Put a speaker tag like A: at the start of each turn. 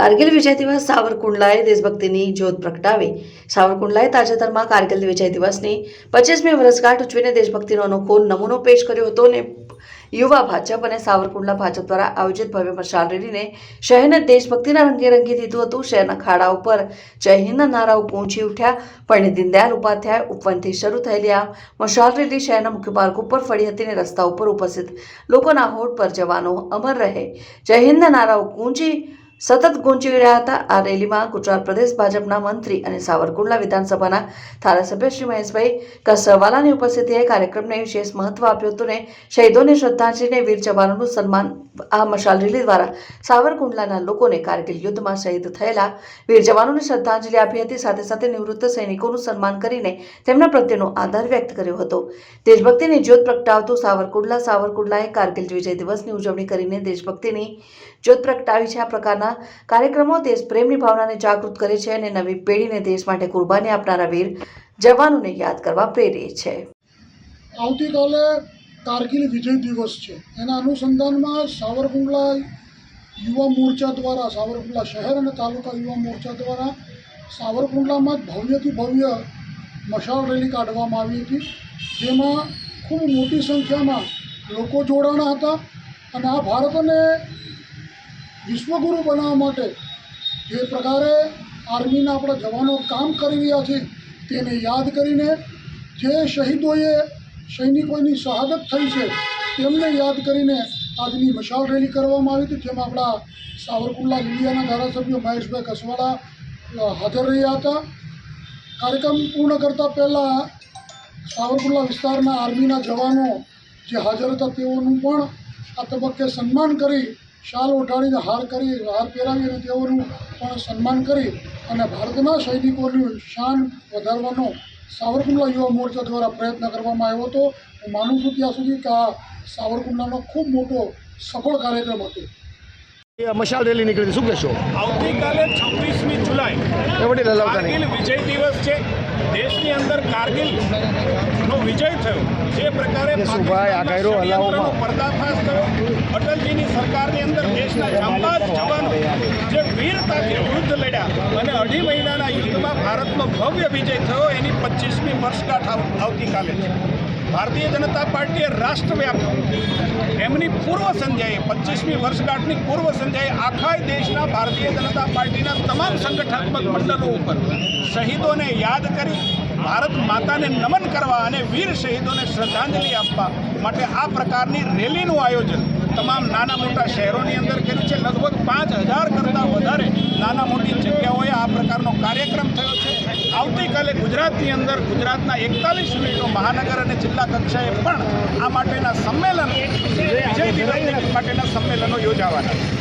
A: કારગિલ વિજય દિવસ સાવરકુંડલાએ દેશભક્તિની જ્યોત પ્રગટાવી. સાવરકુંડલાએ તાજેતરમાં કારગિલ વિજય દિવસની પચીસમી વર્ષગાંઠ ઉજવીને દેશભક્તિનો અનોખો નમૂનો પેશ કર્યો હતો અને યુવા ભાજપ અને સાવરકુંડલા ભાજપ દ્વારા આયોજિત ભવ્ય મશાલ રેલીને શહેરને દેશભક્તિના રંગે રંગી દીધું હતું. શહેરના ખાડા ઉપર જય હિન્દના નારાઓ પહોંચી ઉઠ્યા. પંડિત દીનદયાળ ઉપાધ્યાય ઉપવનથી શરૂ થયેલી આ મશાલ રેલી શહેરના મુખ્ય માર્ગ ઉપર ફળી હતી અને રસ્તા ઉપર ઉપસ્થિત લોકોના હોઠ પર જવાનો અમર રહે. જય હિન્દના નારાઓ, ગૂંજી સતત ગુંજી રહ્યા હતા. આ રેલીમાં ગુજરાત પ્રદેશ ભાજપના મંત્રી અને સાવરકુંડલા વિધાનસભાના ધારાસભ્ય શ્રી મહેશભાઈ કસવાલાની ઉપસ્થિતિએ કાર્યક્રમને વિશેષ મહત્વ આપ્યું હતું ને શહીદોને શ્રદ્ધાંજલિને વીર જવાનોનું સન્માન આ મશાલ રેલી દ્વારા સાવરકુંડલાના લોકોને કારગિલ યુદ્ધમાં શહીદ થયેલા વીર જવાનોને શ્રદ્ધાંજલિ આપી હતી. સાથે સાથે નિવૃત્ત સૈનિકોનું સન્માન કરીને તેમના પ્રત્યેનો આદર વ્યક્ત કર્યો હતો. દેશભક્તિની જ્યોત પ્રગટાવતું સાવરકુંડલા સાવરકુંડલાએ કારગિલ વિજય દિવસની ઉજવણી કરીને દેશભક્તિની જ્યોત પ્રગટાવી છે. આ પ્રકારના કાર્યક્રમો દેશ પ્રેમની ભાવનાને જાગૃત કરે છે અને નવી પેઢીને દેશ માટે કુરબાની આપનારા વીર જવાનોને યાદ કરવા પ્રેરે છે.
B: આવતીકાલે કારગિલ વિજય દિવસ છે. એના અનુસંધાનમાં સાવરકુંડલા યુવા મોરચા દ્વારા, સાવરકુંડલા શહેર અને તાલુકા યુવા મોરચા દ્વારા સાવરકુંડલામાં ભવ્યથી ભવ્ય મશાલ રેલી કાઢવામાં આવી હતી. જેમાં ખૂબ મોટી સંખ્યામાં લોકો જોડાણા હતા અને આ ભારતને વિશ્વગુરુ બનાવવા માટે જે પ્રકારે આર્મીના આપણા જવાનો કામ કરી રહ્યા છે, તેને યાદ કરીને જે શહીદોએ સૈનિકોની શહાદત થઈ છે, તેમને યાદ કરીને આજની મશાલ રેલી કરવામાં આવી હતી, જેમાં આપણા સાવરકુંડલા લીલિયાના ધારાસભ્ય મહેશભાઈ કસવાળા હાજર રહ્યા હતા. કાર્યક્રમ પૂર્ણ કરતાં પહેલાં સાવરકુંડલા વિસ્તારના આર્મીના જવાનો જે હાજર હતા, તેઓનું પણ આ તબક્કે સન્માન કરી શાલ ઉઠાડીને હાર કરી હાર પહેરાવી અને તેઓનું પણ સન્માન કરી અને ભારતના સૈનિકોની શાન વધારવાનો સાવરકુંડલા યુવા મોરચા દ્વારા પ્રયત્ન કરવામાં આવ્યો હતો. હું માનું છું ત્યાં સુધી કે આ સાવરકુંડલાનો ખૂબ મોટો સફળ કાર્યક્રમ હતો.
C: એ મશાલ રેલી નીકળી શું કહેશો?
D: આવતીકાલે છવ્વીસમી જુલાઈ કારગિલ વિજય દિવસ છે. દેશની અંદર કારગિલ નો વિજય થયો. જે પ્રકારે પર્દાફાશ થયો. અટલજીની સરકારની અંદર દેશના જાંબાજ જવાનો જે વીરતાથી યુદ્ધ લડ્યા અને અઢી મહિનાના યુદ્ધમાં ભારતનો ભવ્ય વિજય થયો, એની પચીસમી વર્ષગાંઠ આવ- આવતીકાલે છે. ભારતીય જનતા પાર્ટીએ રાષ્ટ્રવ્યાપી એમની પૂર્વ સંધ્યાએ પચીસમી વર્ષગાંઠની પૂર્વ સંધ્યાએ આખા દેશના ભારતીય જનતા પાર્ટીના તમામ સંગઠનાત્મક મંડળો ઉપર શહીદોને યાદ કરી, ભારત માતાને નમન કરવા અને વીર શહીદોને શ્રદ્ધાંજલિ આપવા માટે આ પ્રકારની રેલીનું આયોજન તમામ નાના મોટા શહેરોની અંદર કર્યું છે. લગભગ પાંચ હજાર કરતાં વધારે નાના મોટી જગ્યાઓએ આ પ્રકારનો કાર્યક્રમ થયો છે. આવતીકાલે ગુજરાતની અંદર ગુજરાતના એકતાલીસ મિનિટો મહાનગર અને જિલ્લા કક્ષાએ પણ આ માટેના સંમેલનો, વિજય દિવસ માટેના સંમેલનો યોજાવાના છે.